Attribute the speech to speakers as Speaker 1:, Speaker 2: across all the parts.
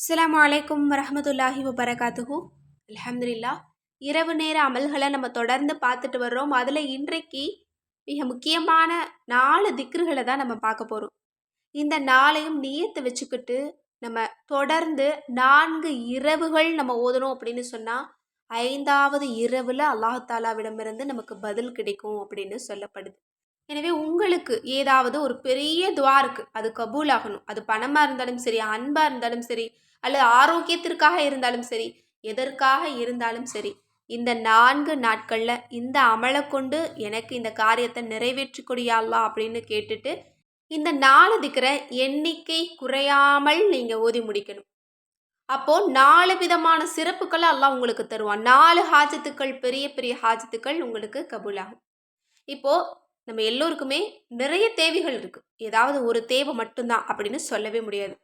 Speaker 1: அஸ்லாம் அலைக்கும் வரமத்துல்லாஹி வபரகாத்துஹூ. அலமதுல்லா இரவு நேர அமல்களை நம்ம தொடர்ந்து பார்த்துட்டு வர்றோம். அதில் இன்றைக்கு மிக முக்கியமான நாலு திக்ருகளை தான் நம்ம பார்க்க போகிறோம் இந்த நாளையும் நியத்தை வச்சுக்கிட்டு நம்ம தொடர்ந்து நான்கு இரவுகள் நம்ம ஓதணும் அப்படின்னு சொன்னால் ஐந்தாவது இரவில் அல்லாஹாலாவிடமிருந்து நமக்கு பதில் கிடைக்கும் அப்படின்னு சொல்லப்படுது. எனவே உங்களுக்கு ஏதாவது ஒரு பெரிய துவா இருக்குது அது கபூல் ஆகணும் அது பணமாக இருந்தாலும் சரி அன்பாக இருந்தாலும் சரி அல்லது ஆரோக்கியத்திற்காக இருந்தாலும் சரி எதற்காக இருந்தாலும் சரி இந்த நான்கு நாட்களில் இந்த அமலை கொண்டு எனக்கு இந்த காரியத்தை நிறைவேற்றி கொடியாளா அப்படின்னு கேட்டுட்டு இந்த நாலு திக்கிற எண்ணிக்கை குறையாமல் நீங்கள் ஓதி முடிக்கணும். அப்போ நாலு விதமான சிறப்புகளை எல்லாம் உங்களுக்கு தருவான். நாலு ஹாஜத்துக்கள் பெரிய பெரிய ஹாஜத்துக்கள் உங்களுக்கு கபூலாகும். இப்போ நம்ம எல்லோருக்குமே நிறைய தேவைகள் இருக்குது ஏதாவது ஒரு தேவை மட்டும்தான் அப்படின்னு சொல்லவே முடியாது.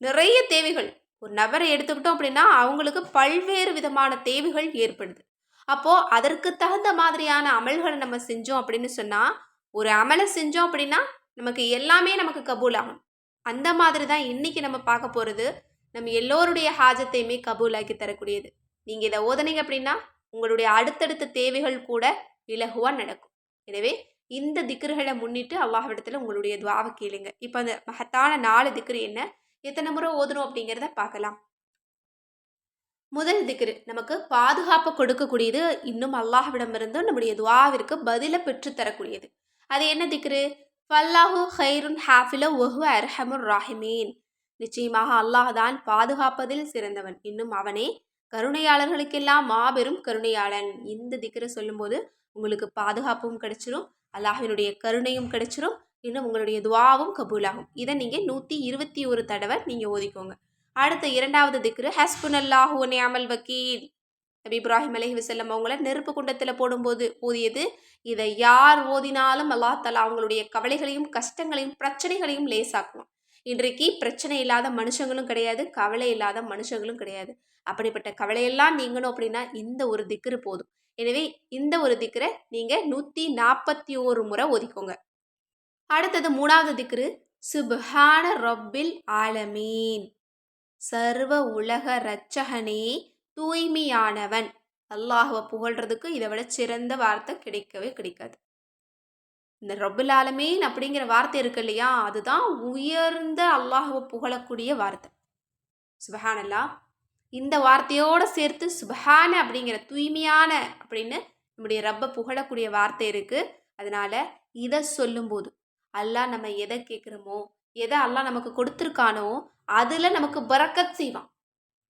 Speaker 1: நிறைய தேவைகள். ஒரு நபரை எடுத்துக்கிட்டோம் அப்படின்னா அவங்களுக்கு பல்வேறு விதமான தேவைகள் ஏற்படுது. அப்போது அதற்கு தகுந்த மாதிரியான அமல்களை நம்ம செஞ்சோம் அப்படின்னு சொன்னால் ஒரு அமலை செஞ்சோம் அப்படின்னா நமக்கு எல்லாமே நமக்கு கபூல் ஆகும் அந்த மாதிரி தான் இன்னைக்கு நம்ம பார்க்க போகிறது நம்ம எல்லோருடைய ஹாஜத்தையுமே கபூலாக்கி தரக்கூடியது. நீங்கள் இதை ஓதனீங்க அப்படின்னா உங்களுடைய அடுத்தடுத்த தேவைகள் கூட இலகுவாக நடக்கும். எனவே இந்த திக்ருகளை முன்னிட்டு அல்லாஹ்விடத்தில் உங்களுடைய துவாவை கேளுங்க. இப்போ அந்த மகத்தான நாலு திக்ரு என்ன? எத்தனை முறை ஓதணும் அப்படிங்கிறத பார்க்கலாம். முதல் திக்ரு நமக்கு பாதுகாப்பை கொடுக்கக்கூடியது இன்னும் அல்லாஹ்விடமிருந்து நம்முடைய துவாவிற்கு பதிலை பெற்றுத்தரக்கூடியது அது என்ன திக்ரு? ஃபல்லாஹு ஹைருன் ஹாஃபில ஒஹு அர்ஹமுர் ராஹிமீன். நிச்சயமாக அல்லாஹ் தான் பாதுகாப்பதில் சிறந்தவன். இன்னும் அவனே கருணையாளர்களுக்கெல்லாம் மாபெரும் கருணையாளன். இந்த திக்கரை சொல்லும்போது உங்களுக்கு பாதுகாப்பும் கிடைச்சிரும் அல்லாஹினுடைய கருணையும் கிடைச்சிரும் இன்னும் உங்களுடைய துவாவும் கபூலாகும். இதை நீங்கள் நூற்றி இருபத்தி ஒரு தடவை நீங்கள் ஓதிக்கோங்க. அடுத்த இரண்டாவது திக்ரு ஹஸ்புன் அல்லாஹூ நியாமல் வக்கீல். நபி இப்ராஹிம் அலஹி வசல்லம் அவங்கள நெருப்பு குண்டத்தில் போடும்போது ஓதியது இதை யார் ஓதினாலும் அல்லாஹ் தலா அவங்களுடைய கவலைகளையும் கஷ்டங்களையும் பிரச்சனைகளையும் லேசாக்குவான் இன்றைக்கு பிரச்சனை இல்லாத மனுஷங்களும் கிடையாது கவலை இல்லாத மனுஷங்களும் கிடையாது. அப்படிப்பட்ட கவலையெல்லாம் நீங்கணும் அப்படின்னா இந்த ஒரு திக்கரு போதும். எனவே இந்த ஒரு திக்கரை நீங்கள் நூற்றி நாற்பத்தி ஓரு முறை ஒதுக்கோங்க. அடுத்தது மூணாவது திக்ரு சுப்ஹான ரப்பில் ஆலமீன் சர்வ உலக ரச்சகனே தூய்மையானவன். அல்லாஹுவை புகழ்றதுக்கு இதை விட சிறந்த வார்த்தை கிடைக்கவே கிடைக்காது. இந்த ரப்புல் ஆலமீன் அப்படிங்கிற வார்த்தை இருக்கு இல்லையா? அதுதான் உயர்ந்த அல்லாஹுவை புகழக்கூடிய வார்த்தை. சுபஹானல்லா இந்த வார்த்தையோடு சேர்த்து சுபஹான அப்படிங்கிற தூய்மையான அப்படின்னு நம்முடைய ரப்பை புகழக்கூடிய வார்த்தை இருக்குது அதனால் இதை சொல்லும்போது அல்லாஹ் நம்ம எதை கேட்குறோமோ எதை அல்லாஹ் நமக்கு கொடுத்துருக்கானோ அதில் நமக்கு பறக்கத் செய்வான்.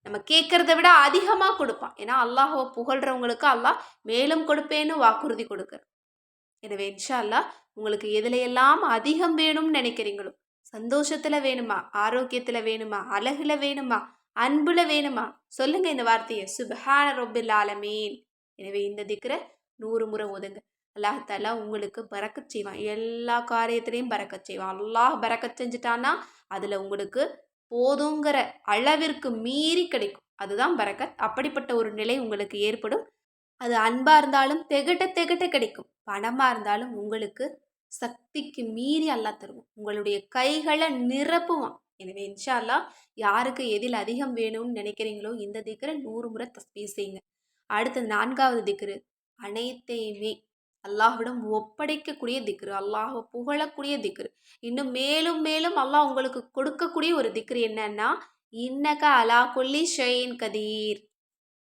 Speaker 1: நம்ம கேட்குறத விட அதிகமாக கொடுப்பான். ஏன்னா அல்லாஹுவை புகழ்கிறவங்களுக்கு அல்லாஹ் மேலும் கொடுப்பேன்னு வாக்குறுதி கொடுக்குற எனவே இன்ஷா அல்லாஹ் உங்களுக்கு எதுல எல்லாம் அதிகம் வேணும்னு நினைக்கிறீங்களோ சந்தோஷத்தில் வேணுமா ஆரோக்கியத்தில் வேணுமா அழகுல வேணுமா அன்புல வேணுமா சொல்லுங்க இந்த வார்த்தையை. சுபஹான ரொபில் ஆலமீன். எனவே இந்த திக்கிற நூறு முறை ஒதுங்க அல்லாஹாலா உங்களுக்கு பறக்க செய்வான். எல்லா காரியத்திலையும் பறக்க செய்வான். அல்லாஹ் பறக்க செஞ்சுட்டான்னா அதில் உங்களுக்கு போதுங்கிற அளவிற்கு மீறி கிடைக்கும். அதுதான் பறக்கத். அப்படிப்பட்ட ஒரு நிலை உங்களுக்கு ஏற்படும். அது அன்பாக இருந்தாலும் தெகட்ட தெகட்ட கிடைக்கும். பணமாக இருந்தாலும் உங்களுக்கு சக்திக்கு மீறி அல்லா தருவோம் உங்களுடைய கைகளை நிரப்புவான். எனவே இன்ஷா அல்லா யாருக்கு எதில் அதிகம் வேணும்னு நினைக்கிறீங்களோ இந்த திக்கரை நூறு முறை தஸ்பீ செய்யுங்க. அடுத்த நான்காவது திக்ரு அனைத்தையுமே அல்லாஹ்விடம் ஒப்படைக்கக்கூடிய திக்ரு அல்லாஹை புகழக்கூடிய திக்ரு. இன்னும் மேலும் மேலும் அல்லாஹ் உங்களுக்கு கொடுக்கக்கூடிய ஒரு திக்ரு என்னன்னா இன்னக அலா கொல்லி ஷெயின் கதீர்.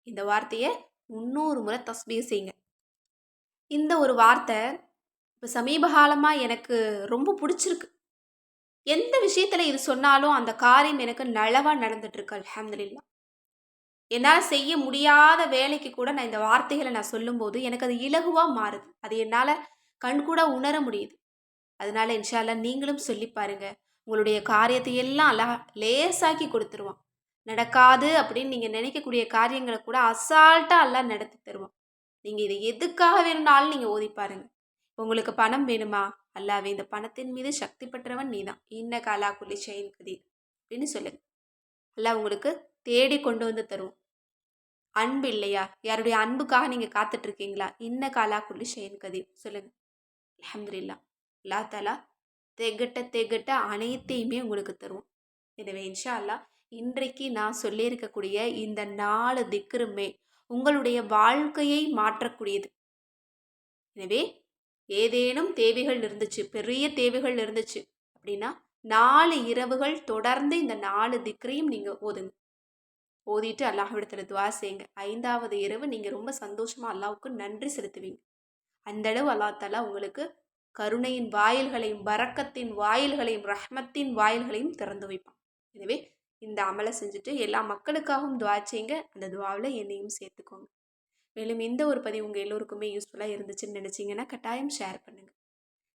Speaker 1: இந்த வார்த்தையை முந்நூறு முறை தஸ்பீ செய்யுங்க இந்த ஒரு வார்த்தை இப்போ சமீப காலமாக எனக்கு ரொம்ப பிடிச்சிருக்கு. எந்த விஷயத்தில் இது சொன்னாலும் அந்த காரியம் எனக்கு நலவாக நடந்துட்டுருக்கு அலமதுல்லா என்னால் செய்ய முடியாத வேலைக்கு கூட நான் இந்த வார்த்தைகளை நான் சொல்லும்போது எனக்கு அது இலகுவாக மாறுது. அது என்னால் கண்கூட உணர முடியுது. அதனால இன்ஷால்லா நீங்களும் சொல்லி பாருங்க. உங்களுடைய காரியத்தை எல்லாம் அழகா லேசாக்கி கொடுத்துருவான். நடக்காது அப்படின்னு நீங்கள் நினைக்கக்கூடிய காரியங்களை கூட அசால்ட்டாக எல்லாம் நடத்தி தருவோம். நீங்கள் இதை எதுக்காக வேணும்னாலும் நீங்கள் ஓதி பாருங்கள் உங்களுக்கு பணம் வேணுமா? அல்லாவே இந்த பணத்தின் மீது சக்தி பெற்றவன் நீ தான் இன்ன காலா குலி ஷெயின் கதீர் அப்படின்னு சொல்லுங்க. அல்லா உங்களுக்கு தேடி கொண்டு வந்து தருவோம். அன்பு இல்லையா? யாருடைய அன்புக்காக நீங்கள் காத்துட்ருக்கீங்களா? இன்ன காலா குல்லி ஷெயின் கதீர் சொல்லுங்க. அலமதுல்லா அல்லா தாலா தெகட்ட தெகட்ட அனைத்தையுமே உங்களுக்கு தருவோம். எனவே இன்ஷா அல்லா இன்றைக்கு நான் சொல்லியிருக்கக்கூடிய இந்த நாலு திக்ருமே உங்களுடைய வாழ்க்கையை மாற்றக்கூடியது. எனவே ஏதேனும் தேவைகள் இருந்துச்சு பெரிய தேவைகள் இருந்துச்சு அப்படின்னா நாலு இரவுகள் தொடர்ந்து இந்த நாலு திக்கரையும் நீங்கள் ஓதுங்க. ஓதிட்டு அல்லாஹ்விடத்தில் துவா செய்யுங்க. ஐந்தாவது இரவு நீங்கள் ரொம்ப சந்தோஷமாக அல்லாவுக்கு நன்றி செலுத்துவீங்க. அந்த அளவு அல்லா தாலா உங்களுக்கு கருணையின் வாயில்களையும் பறக்கத்தின் வாயில்களையும் ரஹ்மத்தின் வாயில்களையும் திறந்து வைப்பான். எனவே இந்த அமலை செஞ்சுட்டு எல்லா மக்களுக்காகவும் துவா செய்யுங்க அந்த துவாவில் என்னையும் சேர்த்துக்கோங்க. மேலும் இந்த ஒரு பதிவு உங்கள் எல்லோருக்குமே யூஸ்ஃபுல்லாக இருந்துச்சுன்னு நினச்சிங்கன்னா கட்டாயம் ஷேர் பண்ணுங்கள்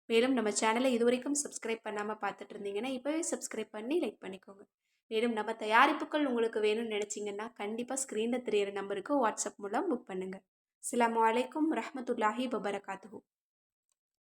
Speaker 1: மேலும் நம்ம சேனலை இது வரைக்கும் சப்ஸ்கிரைப் பண்ணாமல் பார்த்துட்டு இருந்தீங்கன்னா இப்போவே சப்ஸ்கிரைப் பண்ணி லைக் பண்ணிக்கோங்க. மேலும் நம்ம தயாரிப்புகள் உங்களுக்கு வேணும்னு நினச்சிங்கன்னா கண்டிப்பாக ஸ்க்ரீனில் தெரியிற நம்பருக்கு வாட்ஸ்அப் மூலம் புக் பண்ணுங்கள் அஸ்ஸலாமு அலைக்கும் ரஹமத்துல்லாஹி பபரகாத்து